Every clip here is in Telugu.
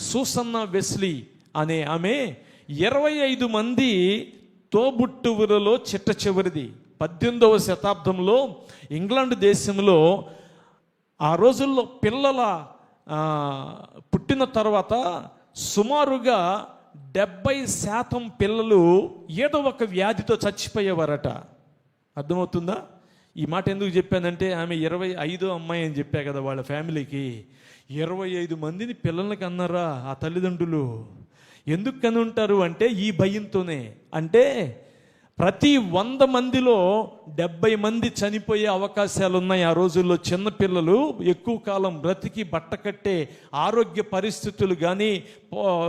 సూసన్న వెస్లీ అనే ఆమె ఇరవై ఐదు మంది తోబుట్టువులలో చిట్ట చివరిది. పద్దెనిమిదవ శతాబ్దంలో ఇంగ్లాండ్ దేశంలో ఆ రోజుల్లో పిల్లల పుట్టిన తర్వాత సుమారుగా డెబ్బై శాతం పిల్లలు ఏదో ఒక వ్యాధితో చచ్చిపోయేవారట. అర్థమవుతుందా? ఈ మాట ఎందుకు చెప్పానంటే ఆమె ఇరవై ఐదో అమ్మాయి అని చెప్పా కదా వాళ్ళ ఫ్యామిలీకి. ఇరవై ఐదు మందిని పిల్లలకి కన్నారా ఆ తల్లిదండ్రులు? ఎందుకు కని ఉంటారు అంటే ఈ భయంతోనే. అంటే ప్రతి వంద మందిలో డెబ్బై మంది చనిపోయే అవకాశాలు ఉన్నాయి ఆ రోజుల్లో చిన్నపిల్లలు ఎక్కువ కాలం బ్రతికి బట్ట కట్టే ఆరోగ్య పరిస్థితులు కానీ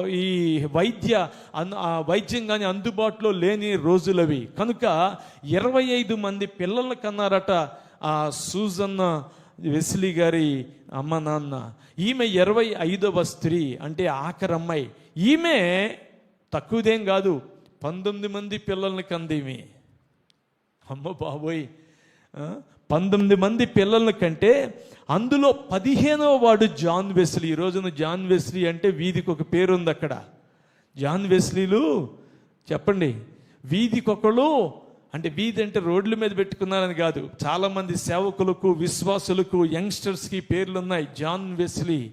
ఈ వైద్య వైద్యం కానీ అందుబాటులో లేని రోజులవి. కనుక ఇరవై ఐదు మంది పిల్లలు కన్నారట ఆ సూజన్న వెస్లీ గారి అమ్మ నాన్న ఈమె ఇరవై ఐదవ స్త్రీ అంటే ఆఖరి అమ్మాయి. ఈమె తక్కువదేం కాదు పంతొమ్మిది మంది పిల్లల్ని కందిమి. అమ్మ బాబోయ్ పంతొమ్మిది మంది పిల్లల కంటే అందులో పదిహేనవ వాడు జాన్ వెస్లీ. ఈ రోజున జాన్ వెస్లీ అంటే వీధికి ఒక పేరు ఉంది అక్కడ జాన్ వెస్లీలు చెప్పండి వీధికొకళ్ళు అంటే వీధి అంటే రోడ్ల మీద పెట్టుకున్నారని కాదు. చాలా మంది సేవకులకు విశ్వాసులకు యంగ్స్టర్స్కి పేర్లు ఉన్నాయి జాన్ వెస్లీ.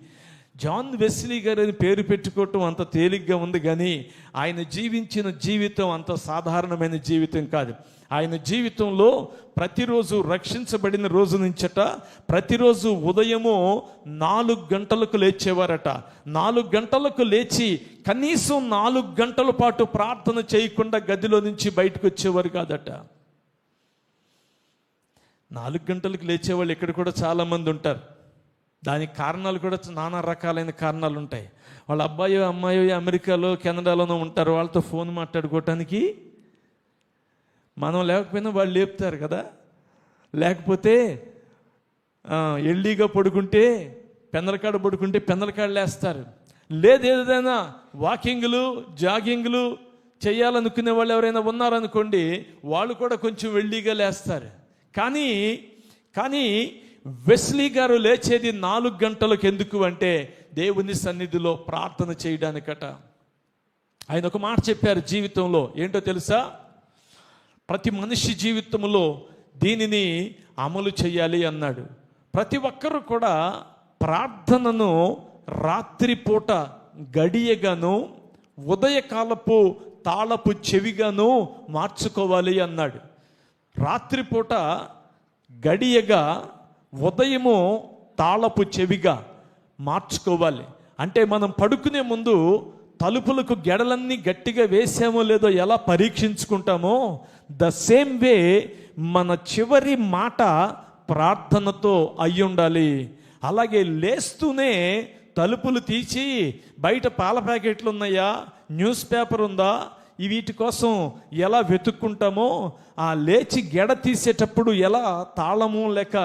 జాన్ వెస్లీ గారు అని పేరు పెట్టుకోవటం అంత తేలిగ్గా ఉంది కానీ ఆయన జీవించిన జీవితం అంత సాధారణమైన జీవితం కాదు. ఆయన జీవితంలో ప్రతిరోజు రక్షించబడిన రోజు నుంచట ప్రతిరోజు ఉదయము నాలుగు గంటలకు లేచేవారట. నాలుగు గంటలకు లేచి కనీసం నాలుగు గంటల పాటు ప్రార్థన చేయకుండా గదిలో నుంచి బయటకు వచ్చేవారు కాదట. నాలుగు గంటలకు లేచేవాళ్ళు ఇక్కడ కూడా చాలామంది ఉంటారు. దానికి కారణాలు కూడా నానా రకాలైన కారణాలు ఉంటాయి. వాళ్ళ అబ్బాయో అమ్మాయో అమెరికాలో కెనడాలోనో ఉంటారు. వాళ్ళతో ఫోన్ మాట్లాడుకోవటానికి మనం లేకపోయినా వాళ్ళు లేపుతారు కదా. లేకపోతే ఎల్లీగా ఎల్డీగా పడుకుంటే పెందలకాడ పడుకుంటే పెందలకాడ లేస్తారు. లేదు ఏదైనా వాకింగ్లు జాగింగ్లు చేయాలనుకునే వాళ్ళు ఎవరైనా ఉన్నారనుకోండి వాళ్ళు కూడా కొంచెం వెల్డీగా లేస్తారు. కానీ కానీ వెస్లీ గారు లేచేది నాలుగు గంటలకు ఎందుకు అంటే దేవుని సన్నిధిలో ప్రార్థన చేయడానికట. ఆయన ఒక మాట చెప్పారు జీవితంలో. ఏంటో తెలుసా? ప్రతి మనిషి జీవితంలో దీనిని అమలు చేయాలి అన్నాడు. ప్రతి ఒక్కరూ కూడా ప్రార్థనను రాత్రిపూట గడియగాను ఉదయకాలపు తాళపు చెవిగాను మార్చుకోవాలి అన్నాడు. రాత్రిపూట గడియగా ఉదయము తాళపు చెవిగా మార్చుకోవాలి. అంటే మనం పడుకునే ముందు తలుపులకు గెడలన్నీ గట్టిగా వేసామో లేదో ఎలా పరీక్షించుకుంటామో ద సేమ్ వే మన చివరి మాట ప్రార్థనతో అయి ఉండాలి అలాగే లేస్తూనే తలుపులు తీసి బయట పాల ప్యాకెట్లు ఉన్నాయా న్యూస్ పేపర్ ఉందా వీటి కోసం ఎలా వెతుక్కుంటామో ఆ లేచి గెడ తీసేటప్పుడు ఎలా తాళము లేక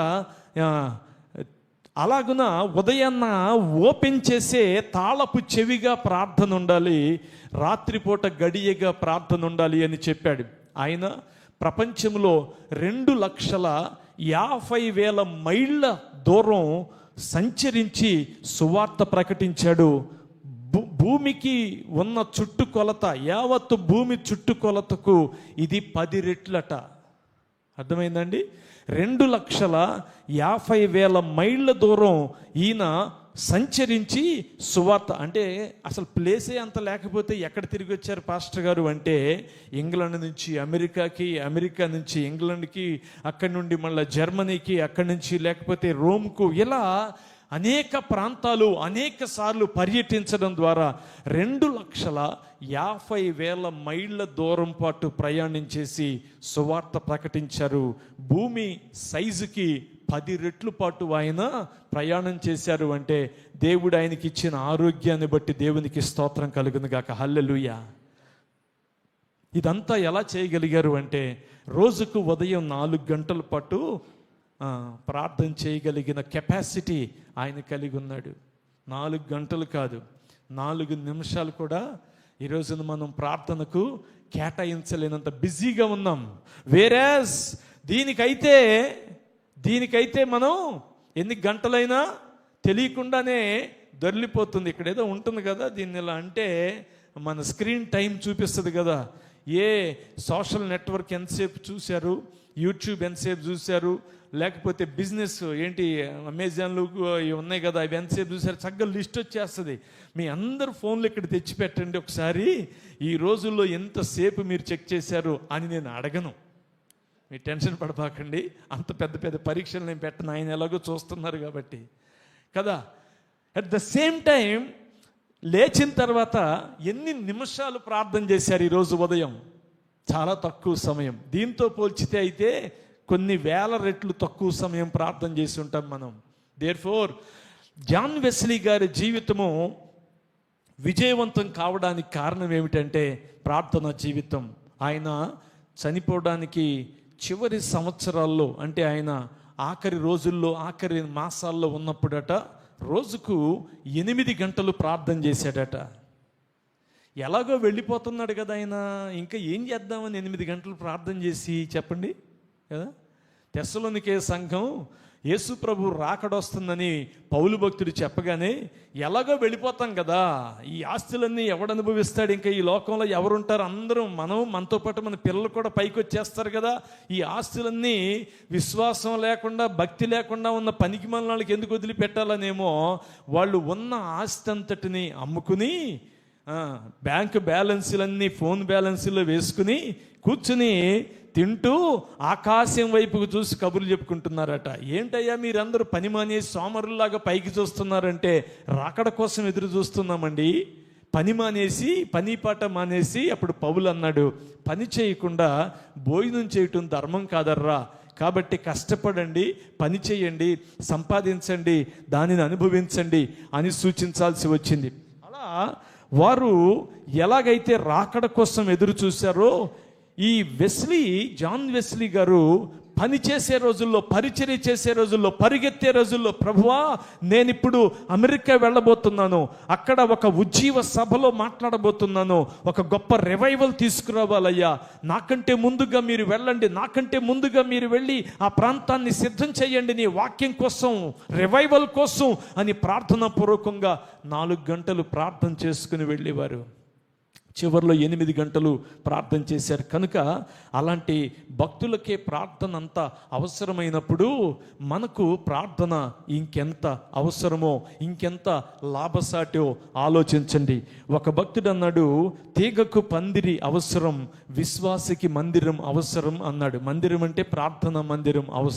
అలాగున ఉదయాన్న ఓపెన్ చేసే తాళపు చెవిగా ప్రార్థన ఉండాలి రాత్రిపూట గడియగా ప్రార్థన ఉండాలి అని చెప్పాడు. ఆయన ప్రపంచంలో రెండు లక్షల యాభై వేల మైళ్ళ దూరం సంచరించి సువార్త ప్రకటించాడు. భూ- భూమికి ఉన్న చుట్టుకొలత యావత్తు భూమి చుట్టుకొలతకు ఇది పది రెట్లట. అర్థమైందండి? రెండు లక్షల యాభై వేల మైళ్ళ దూరం ఈయన సంచరించి సువార్త అంటే అసలు ప్లేసే అంత లేకపోతే ఎక్కడ తిరిగి వచ్చారు పాస్టర్ గారు అంటే ఇంగ్లాండ్ నుంచి అమెరికాకి అమెరికా నుంచి ఇంగ్లాండ్కి అక్కడి నుండి మళ్ళీ జర్మనీకి అక్కడి నుంచి లేకపోతే రోమ్కు ఇలా అనేక ప్రాంతాలు అనేక సార్లు పర్యటించడం ద్వారా రెండు లక్షల యాభై వేల మైళ్ళ దూరం పాటు ప్రయాణం చేసి సువార్త ప్రకటించారు. భూమి సైజుకి పది రెట్లు పాటు ఆయన ప్రయాణం చేశారు అంటే దేవుడు ఆయనకి ఇచ్చిన ఆరోగ్యాన్ని బట్టి దేవునికి స్తోత్రం కలుగును గాక. హల్లెలుయ. ఇదంతా ఎలా చేయగలిగారు అంటే రోజుకు ఉదయం నాలుగు గంటల పాటు ప్రార్థన చేయగలిగిన కెపాసిటీ ఆయన కలిగి ఉన్నాడు. నాలుగు గంటలు కాదు నాలుగు నిమిషాలు కూడా ఈ రోజున మనం ప్రార్థనకు కేటాయించలేనంత బిజీగా ఉన్నాం. వేరేస్ దీనికైతే దీనికైతే మనం ఎన్ని గంటలైనా తెలియకుండానే దొరిలిపోతుంది ఇక్కడ ఏదో ఉంటుంది కదా దీన్ని ఇలా అంటే మన స్క్రీన్ టైం చూపిస్తుంది కదా. ఏ సోషల్ నెట్వర్క్ ఎంతసేపు చూశారు? యూట్యూబ్ ఎంతసేపు చూశారు? లేకపోతే బిజినెస్ ఏంటి అమెజాన్లు ఇవి ఉన్నాయి కదా అవి ఎంతసేపు చూసారు చక్కగా లిస్ట్ వచ్చేస్తుంది. మీ అందరు ఫోన్లు ఇక్కడ తెచ్చి పెట్టండి ఒకసారి. ఈ రోజుల్లో ఎంతసేపు మీరు చెక్ చేశారు అని నేను అడగను. మీ టెన్షన్ పడబాకండి. అంత పెద్ద పెద్ద పరీక్షలు నేను పెట్టను. ఆయన ఎలాగో చూస్తున్నారు కాబట్టి. కదా? అట్ ద సేమ్ టైం లేచిన తర్వాత ఎన్ని నిమిషాలు ప్రార్థన చేశారు ఈరోజు ఉదయం? చాలా తక్కువ సమయం. దీంతో పోల్చితే అయితే కొన్ని వేల రెట్లు తక్కువ సమయం ప్రార్థన చేసి ఉంటాం మనం. దేర్ ఫోర్ జాన్ వెస్లీ గారి జీవితము విజయవంతం కావడానికి కారణం ఏమిటంటే ప్రార్థన జీవితం. ఆయన చనిపోవడానికి చివరి సంవత్సరాల్లో అంటే ఆయన ఆఖరి రోజుల్లో ఆఖరి మాసాల్లో ఉన్నప్పుడట రోజుకు ఎనిమిది గంటలు ప్రార్థన చేశాడట. ఎలాగో వెళ్ళిపోతున్నాడు కదా ఆయన. ఇంకా ఏం చేద్దామని ఎనిమిది గంటలు ప్రార్థన చేసి చెప్పండి కదా. తెస్సలోనికే సంఘం యేసు ప్రభు రాకడొస్తుందని పౌలు భక్తుడు చెప్పగానే ఎలాగో వెళ్ళిపోతాం కదా ఈ ఆస్తులన్నీ ఎవడు అనుభవిస్తాడు ఇంకా ఈ లోకంలో ఎవరుంటారు? అందరం మనం మనతో పాటు మన పిల్లలు కూడా పైకి వచ్చేస్తారు కదా. ఈ ఆస్తులన్నీ విశ్వాసం లేకుండా భక్తి లేకుండా ఉన్న పనికి మన వాళ్ళకి ఎందుకు వదిలిపెట్టాలనేమో వాళ్ళు ఉన్న ఆస్తి అంతటిని అమ్ముకుని బ్యాంక్ బ్యాలెన్సులన్నీ ఫోన్ బ్యాలెన్సుల్లో వేసుకుని కూర్చుని తింటూ ఆకాశం వైపుకు చూసి కబుర్లు చెప్పుకుంటున్నారట. ఏంటయ్యా మీరందరూ పని మానేసి సోమరులాగా పైకి చూస్తున్నారంటే రాకడ కోసం ఎదురు చూస్తున్నామండి. పని మానేసి పని పాట మానేసి అప్పుడు పౌలు అన్నాడు పని చేయకుండా భోజనం చేయటం ధర్మం కాదర్రా. కాబట్టి కష్టపడండి పని చేయండి సంపాదించండి దానిని అనుభవించండి అని సూచించాల్సి వచ్చింది. అలా వారు ఎలాగైతే రాకడ కోసం ఎదురు చూశారో ఈ వెస్లీ జాన్ వెస్లీ గారు పని చేసే రోజుల్లో పరిచర్య చేసే రోజుల్లో పరిగెత్తే రోజుల్లో ప్రభువా నేను ఇప్పుడు అమెరికా వెళ్ళబోతున్నాను. అక్కడ ఒక ఉజ్జీవ సభలో మాట్లాడబోతున్నాను. ఒక గొప్ప రివైవల్ తీసుకురావాలయ్యా. నాకంటే ముందుగా మీరు వెళ్ళండి. నాకంటే ముందుగా మీరు వెళ్ళి ఆ ప్రాంతాన్ని సిద్ధం చేయండి నీ వాక్యం కోసం రివైవల్ కోసం అని ప్రార్థన పూర్వకంగా నాలుగు గంటలు ప్రార్థన చేసుకుని వెళ్ళేవారు. చివరిలో ఎనిమిది గంటలు ప్రార్థన చేశారు. కనుక అలాంటి భక్తులకే ప్రార్థన అంత అవసరమైనప్పుడు మనకు ప్రార్థన ఇంకెంత అవసరమో ఇంకెంత లాభసాటో ఆలోచించండి. ఒక భక్తుడు అన్నాడు తీగకు పందిరి అవసరం విశ్వాసికి మందిరం అవసరం అన్నాడు. మందిరం అంటే ప్రార్థన మందిరం అవసరం.